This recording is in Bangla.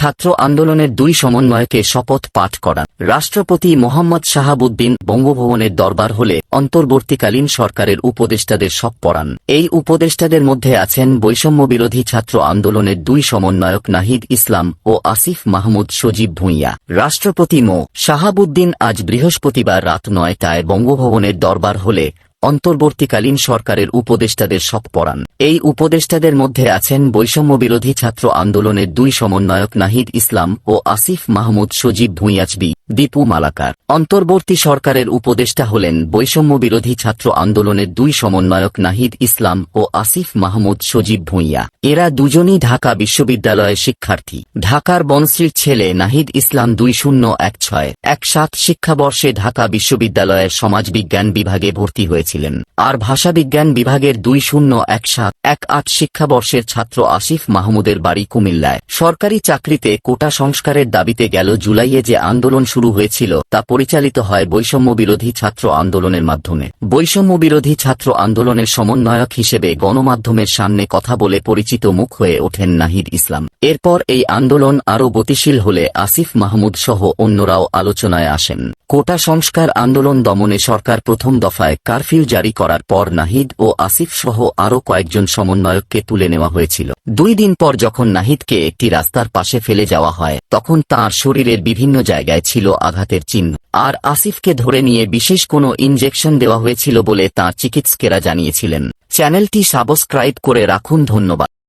ছাত্র আন্দোলনের দুই সমন্বয়কে শপথ পাঠ করান রাষ্ট্রপতি মোহাম্মদ শাহাবুদ্দিন বঙ্গভবনের দরবার হলে অন্তর্বর্তীকালীন সরকারের উপদেষ্টাদের সব পড়ান এই উপদেষ্টাদের মধ্যে আছেন বৈষম্য বিরোধী ছাত্র আন্দোলনের দুই সমন্বয়ক নাহিদ ইসলাম ও আসিফ মাহমুদ সজীব ভূঁইয়া। রাষ্ট্রপতি মো. শাহাবুদ্দিন আজ বৃহস্পতিবার রাত নয়টায় বঙ্গভবনের দরবার হলে অন্তর্বর্তীকালীন সরকারের উপদেষ্টাদের সব পড়ান এই উপদেষ্টাদের মধ্যে আছেন বৈষম্য বিরোধী ছাত্র আন্দোলনের দুই সমন্বয়ক নাহিদ ইসলাম ও আসিফ মাহমুদ সজীব ভূঁইয়াচবি, দীপু মালাকার। অন্তর্বর্তী সরকারের উপদেষ্টা হলেন বৈষম্য বিরোধী ছাত্র আন্দোলনের দুই সমন্বয়ক নাহিদ ইসলাম ও আসিফ মাহমুদ সজীব ভূঁইয়া। এরা দুজনই ঢাকা বিশ্ববিদ্যালয়ের শিক্ষার্থী। ঢাকার বনশ্রীর ছেলে নাহিদ ইসলাম দুই শূন্য এক ছয় এক সাত শিক্ষাবর্ষে ঢাকা বিশ্ববিদ্যালয়ের সমাজবিজ্ঞান বিভাগে ভর্তি হয়েছিলেন আর ভাষাবিজ্ঞান বিভাগের দুই শূন্য এক সাত এক আট শিক্ষাবর্ষের ছাত্র আসিফ মাহমুদের বাড়ি কুমিল্লায়। সরকারি চাকরিতে কোটা সংস্কারের দাবিতে গেল জুলাইয়ে যে আন্দোলন শুরু হয়েছিল, তা পরিচালিত হয় বৈষম্য বিরোধী ছাত্র আন্দোলনের মাধ্যমে। বৈষম্য বিরোধী ছাত্র আন্দোলনের সমন্বয়ক হিসেবে গণমাধ্যমের সামনে কথা বলে পরিচিত মুখ হয়ে ওঠেন নাহিদ ইসলাম। এরপর এই আন্দোলন আরও গতিশীল হলে আসিফ মাহমুদ সহ অন্যরাও আলোচনায় আসেন। কোটা সংস্কার আন্দোলন দমনে সরকার প্রথম দফায় কারফিউ জারি করার পর নাহিদ ও আসিফ সহ আরও কয়েকজন সমন্বয়ককে তুলে নেওয়া হয়েছিল। দুই দিন পর যখন নাহিদকে একটি রাস্তার পাশে ফেলে যাওয়া হয়, তখন তার শরীরের বিভিন্ন জায়গায় ছিল আঘাতের চিহ্ন। আর আসিফকে ধরে নিয়ে বিশেষ কোনো ইনজেকশন দেওয়া হয়েছিল বলে তাঁর চিকিৎসকেরা জানিয়েছিলেন। চ্যানেলটি সাবস্ক্রাইব করে রাখুন, ধন্যবাদ।